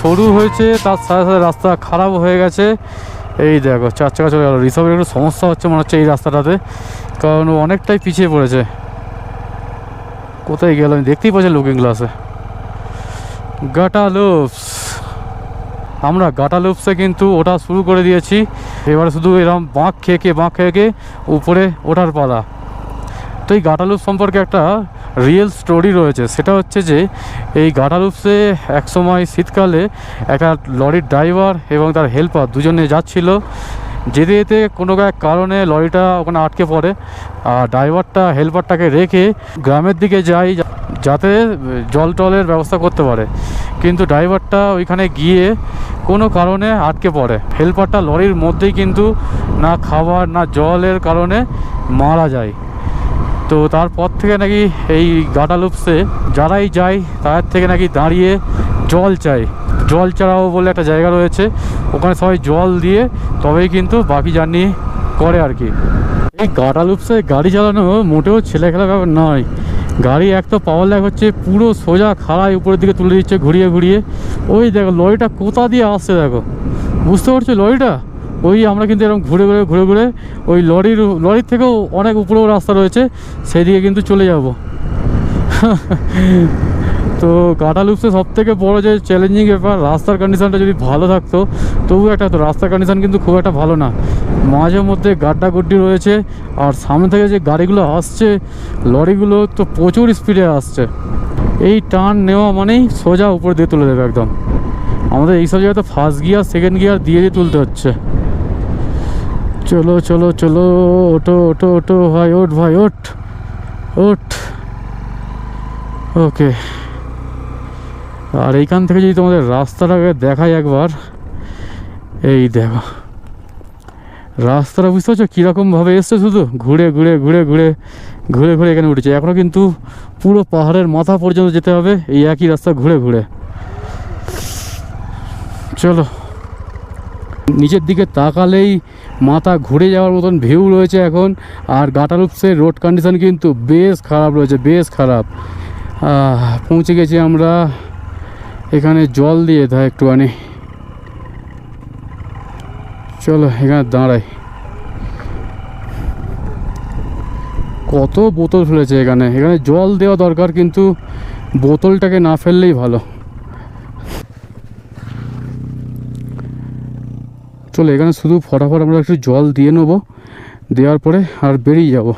সরু হয়েছে, তার সাথে সাথে রাস্তা খারাপ হয়ে গেছে। এই দেখো, চার চাকা চলে গেল। রিসার্ভের একটু সমস্যা হচ্ছে মনে হচ্ছে এই রাস্তাটাতে, কারণ ও অনেকটাই পিছিয়ে পড়েছে। কোথায় গেল আমি দেখতেই পাচ্ছি লুকিং গ্লাসে গাটালুপস আমরা গাটালুপসে কিন্তু ওটা শুরু করে দিয়েছি। এবারে শুধু এরকম বাঁক খেয়ে খেয়ে, বাঁক খেয়ে খেয়ে উপরে ওঠার পালা। তো এই গাটালুপ সম্পর্কে একটা রিয়েল স্টোরি রয়েছে। সেটা হচ্ছে যে, এই গাটালুপসে একসময় শীতকালে একটা লরির ড্রাইভার এবং তার হেল্পার দুজনে যাচ্ছিল। যেতে যেতে কোনো এক কারণে লরিটা ওখানে আটকে পড়ে। আর ড্রাইভারটা হেল্পারটাকে রেখে গ্রামের দিকে যায় যা- যাতে জল টলের ব্যবস্থা করতে পারে। কিন্তু ড্রাইভারটা ওইখানে গিয়ে কোনো কারণে আটকে পড়ে। হেল্পারটা লরির মধ্যেই কিন্তু না খাবার, না জলের কারণে মারা যায়। তো তারপর থেকে নাকি এই গাটালুপসে যারাই যায়, তার থেকে নাকি দাঁড়িয়ে জল চাই জল চারাও বলে একটা জায়গা রয়েছে, ওখানে সবাই জল দিয়ে তবেই কিন্তু বাকি জার্নি করে আর কি। এই গাটালুপসে গাড়ি চালানো মোটেও ছেলে খেলা ব্যাপার নয়। গাড়ি এক তো পাওয়ার ল্যাগ হচ্ছে, পুরো সোজা খাড়ায় উপরের দিকে তুলে দিচ্ছে ঘুরিয়ে ঘুরিয়ে। ওই দেখো লরিটা কোথা দিয়ে আসছে দেখো? বুঝতে পারছ লরিটা? ওই আমরা কিন্তু এরকম ঘুরে ঘুরে ঘুরে ঘুরে ওই লরির লরির থেকেও অনেক উপরেও রাস্তা রয়েছে, সেদিকে কিন্তু চলে যাব। তো কাটা লুপসে সব থেকে বড়ো যে চ্যালেঞ্জিং ব্যাপার, রাস্তার কন্ডিশানটা যদি ভালো থাকতো তবু একটা তো রাস্তার কন্ডিশান কিন্তু খুব একটা ভালো না। মাঝে মধ্যে গাড্ডা গুড্ডি রয়েছে, আর সামনে থেকে যে গাড়িগুলো আসছে, লরিগুলো তো প্রচুর স্পিডে আসছে। এই টার্ন নেওয়া মানেই সোজা উপর দিয়ে তুলে দেবে একদম। আমাদের এইসব তো ফার্স্ট গিয়ার সেকেন্ড গিয়ার দিয়ে দিয়ে তুলতে হচ্ছে। চলো চলো চলো ওটো ওটো ওটো ভাই, ওঠ ভাই, ওঠ ওঠ। ওকে। আর এইখান থেকে যদি তোমাদের রাস্তাটাকে দেখাই একবার, এই দেখো। রাস্তাটা বুঝতে পারছ কীরকমভাবে এসছে শুধু? ঘুরে ঘুরে ঘুরে ঘুরে ঘুরে ঘুরে এখানে উঠেছে। এখনও কিন্তু পুরো পাহাড়ের মাথা পর্যন্ত যেতে হবে, এই একই রাস্তা ঘুরে ঘুরে। চলো। নিচের দিকে তাকালেই মাথা ঘুরে যাওয়ার মতন ভিউ রয়েছে এখন। আর গাটালুপসের রোড কন্ডিশন কিন্তু বেশ খারাপ রয়েছে, বেশ খারাপ। পৌঁছে গেছি আমরা এখানে জল দিয়ে দেয় একটুখানি। চলো, এখানে দাঁড়াই। কত বোতল ফেলেছে এখানে। এখানে জল দেওয়া দরকার, কিন্তু বোতলটাকে না ফেললেই ভালো। চলো এখানে শুধু ফটাফট আমরা একটু জল দিয়ে নেব দেওয়ার পরে আর বেরিয়ে যাব।